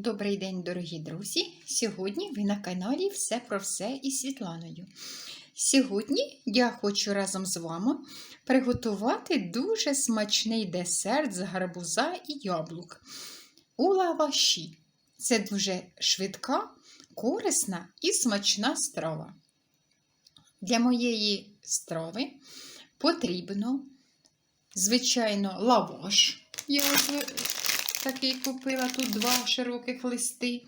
Добрий день, дорогі друзі! Сьогодні ви на каналі Все про все із Світланою. Сьогодні я хочу разом з вами приготувати дуже смачний десерт з гарбуза і яблук у лаваші. Це дуже швидка, корисна і смачна страва. Для моєї страви потрібно, звичайно, лаваш. Я такий купила тут два широких листи.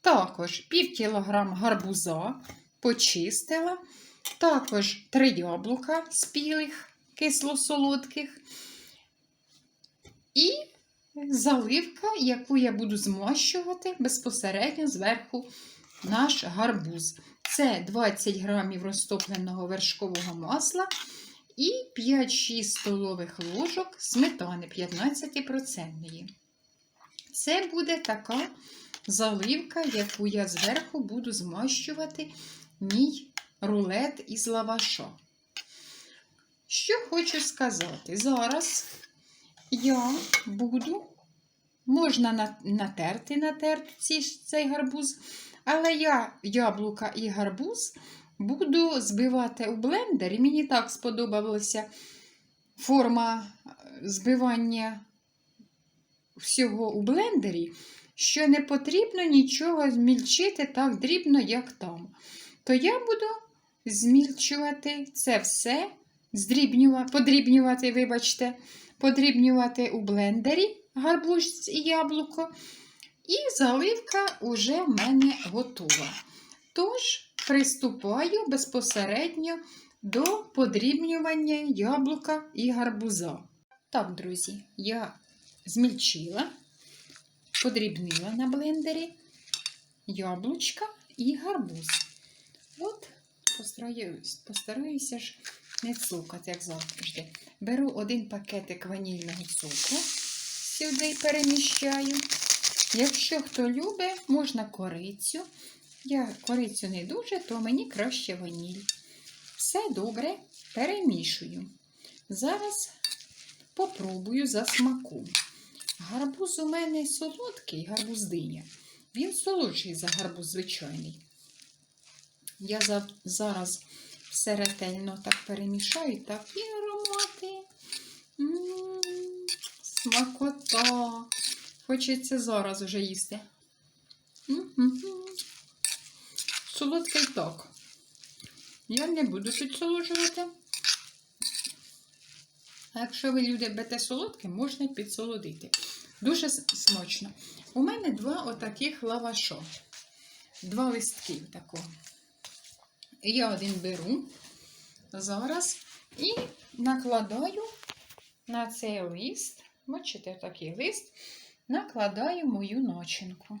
Також пів кілограм гарбуза почистила. Також три яблука спілих, кисло-солодких. І заливка, яку я буду змащувати безпосередньо зверху наш гарбуз. Це 20 грамів розтопленого вершкового масла і 5-6 столових ложок сметани 15%. Це буде така заливка, яку я зверху буду змащувати мій рулет із лаваша. Що хочу сказати, зараз я буду, можна натерти натерти цей гарбуз, але я яблука і гарбуз буду збивати у блендері. Мені так сподобалася форма збивання всього у блендері, що не потрібно нічого змільчити так дрібно, як там. То я буду змільчувати це все, подрібнювати, вибачте, подрібнювати у блендері гарбуз і яблуко. І заливка вже в мене готова. Тож, приступаю безпосередньо до подрібнювання яблука і гарбуза. Так, друзі, я змільчила, подрібнила на блендері яблучка і гарбуз. От, постараюсь, постараюся ж не цукати, як завжди. Беру один пакетик ванільного цукру, сюди переміщаю. Якщо хто любить, можна корицю. Я корицю не дуже, то мені краще ваніль. Все добре перемішую. Зараз попробую за смаком. Гарбуз у мене солодкий, гарбуз диня. Він солодший за гарбуз звичайний. Я за, зараз все ретельно так перемішаю, такі аромати. Смакота. Хочеться зараз вже їсти. М -м -м. Солодкий так. Я не буду підсолоджувати. А якщо ви люди бете солодке, можна підсолодити. Дуже смачно. У мене два отаких лавашо. Два листки такого. Я один беру зараз і накладаю на цей лист, бачите, такий лист, накладаю мою начинку.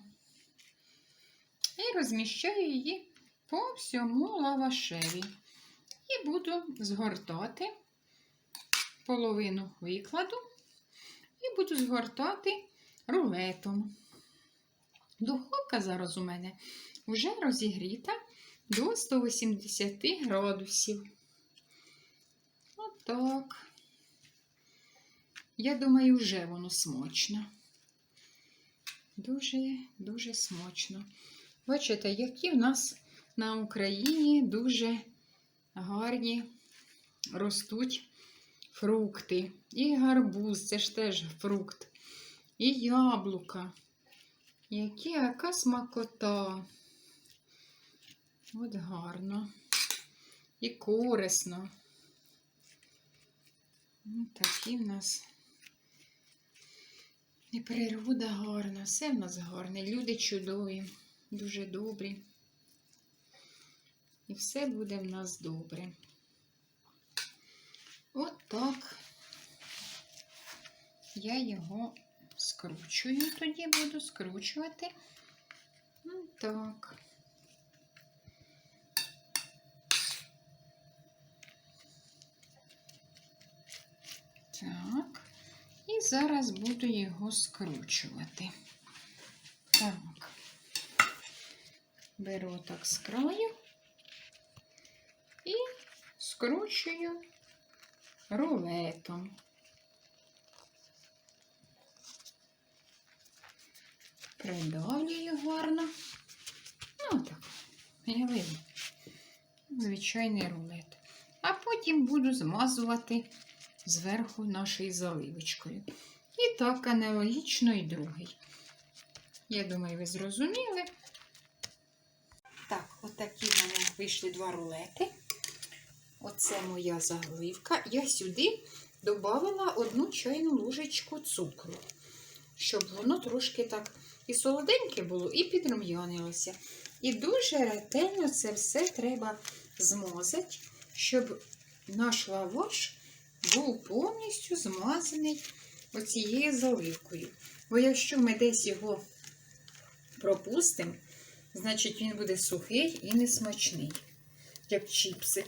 І розміщаю її по всьому лавашеві. І буду згортати половину викладу і буду згортати рулетом. Духовка зараз у мене вже розігріта до 180 градусів. Отак. Я думаю, вже воно смачно. Дуже-дуже смачно. Бачите, які в нас на Україні дуже гарні ростуть фрукти. І гарбуз, це ж теж фрукт. І яблука. Які, яка смакота. От гарно. І корисно. Такі в нас. І природа гарна, все в нас гарне. Люди чудові, дуже добрі. І все буде в нас добре. От так я його скручую, тоді буду скручувати. От так. Так, і зараз буду його скручувати. Так, беру так з краю і скручую рулетом. Придавлюю гарно. Ну, так, не видно. Звичайний рулет. А потім буду змазувати зверху нашою заливочкою. І так, аналогічно і другий. Я думаю, ви зрозуміли. Так, отакі в мене вийшли два рулети. Оце моя заливка. Я сюди додала одну чайну ложечку цукру, щоб воно трошки так і солоденьке було, і підрум'янилося. І дуже ретельно це все треба змазати, щоб наш лаваш був повністю змазаний оцією заливкою. Бо якщо ми десь його пропустимо, значить він буде сухий і несмачний, як чіпси.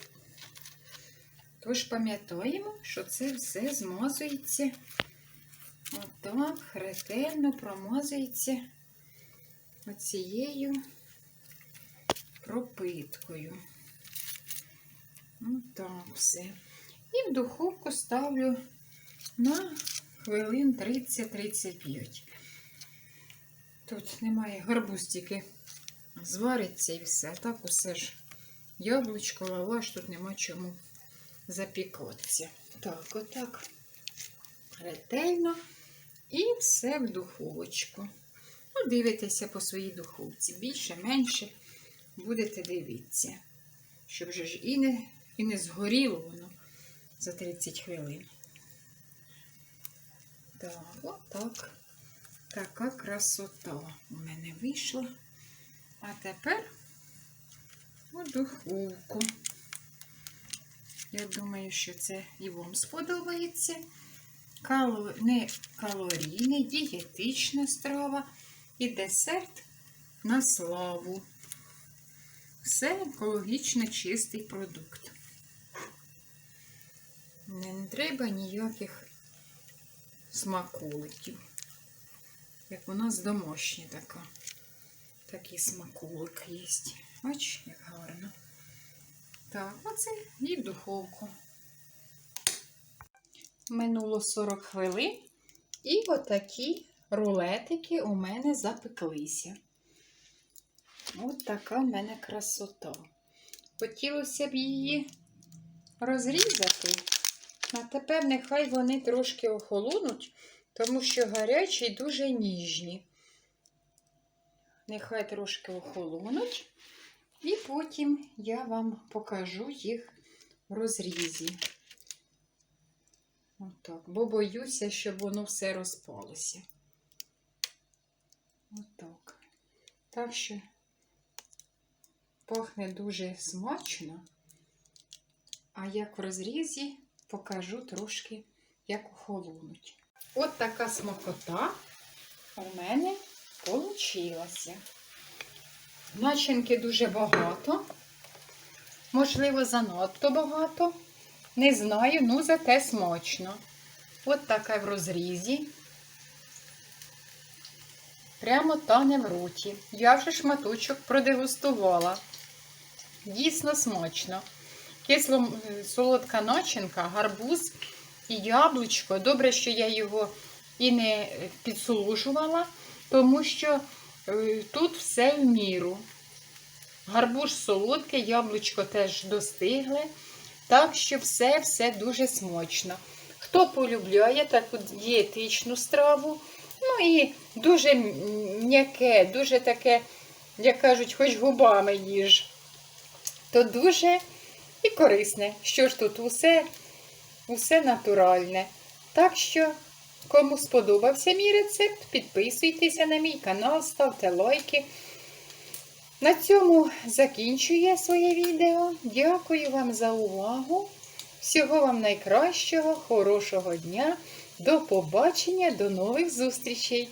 Тож пам'ятаємо, що це все змазується отак, ретельно промазується оцією пропиткою. Отак все. І в духовку ставлю на хвилин 30-35. Тут немає гарбуз, тільки звариться і все. Так усе ж яблучко, лаваш, тут нема чому запікатися. Так, отак. Ретельно. І все в духовочку. Ну, дивитеся по своїй духовці. Більше, менше будете дивитися. Щоб же ж і не, і не згоріло воно за 30 хвилин. Так, отак. Така красота у мене вийшла. А тепер у духовку. Я думаю, що це і вам сподобається. Кало... Не калорійна, дієтична страва і десерт на славу. Все екологічно чистий продукт. Не, треба ніяких смаколиків. Як у нас домашня така. Такий смаколик є. Бач, як гарно. Так, оце і в духовку. Минуло 40 хвилин, і отакі рулетики у мене запеклися. От така в мене красота. Хотілося б її розрізати, а тепер нехай вони трошки охолонуть, тому що гарячі і дуже ніжні. Нехай трошки охолонуть. І потім я вам покажу їх в розрізі. Отак. Бо боюся, щоб воно все розпалося. Отак. Так що пахне дуже смачно. А як в розрізі покажу трошки, як охолонуть. От така смакота у мене получилася. Начинки дуже багато. Можливо, занадто багато. Не знаю, ну зате смачно. От така в розрізі. Прямо тане в роті. Я вже шматочок продегустувала. Дійсно смачно. Кисло солодка начинка, гарбуз і яблучко. Добре, що я його і не підсолужувала, тому що е, тут все в міру. Гарбуз солодке, яблучко теж достигле. Так що все-все дуже смачно. Хто полюбляє таку дієтичну страву, ну і дуже м'яке, дуже таке, як кажуть, хоч губами їж, то дуже і корисне. Що ж тут усе, усе натуральне. Так що, кому сподобався мій рецепт, підписуйтеся на мій канал, ставте лайки. На цьому закінчую я своє відео. Дякую вам за увагу. Всього вам найкращого, хорошого дня. До побачення, до нових зустрічей!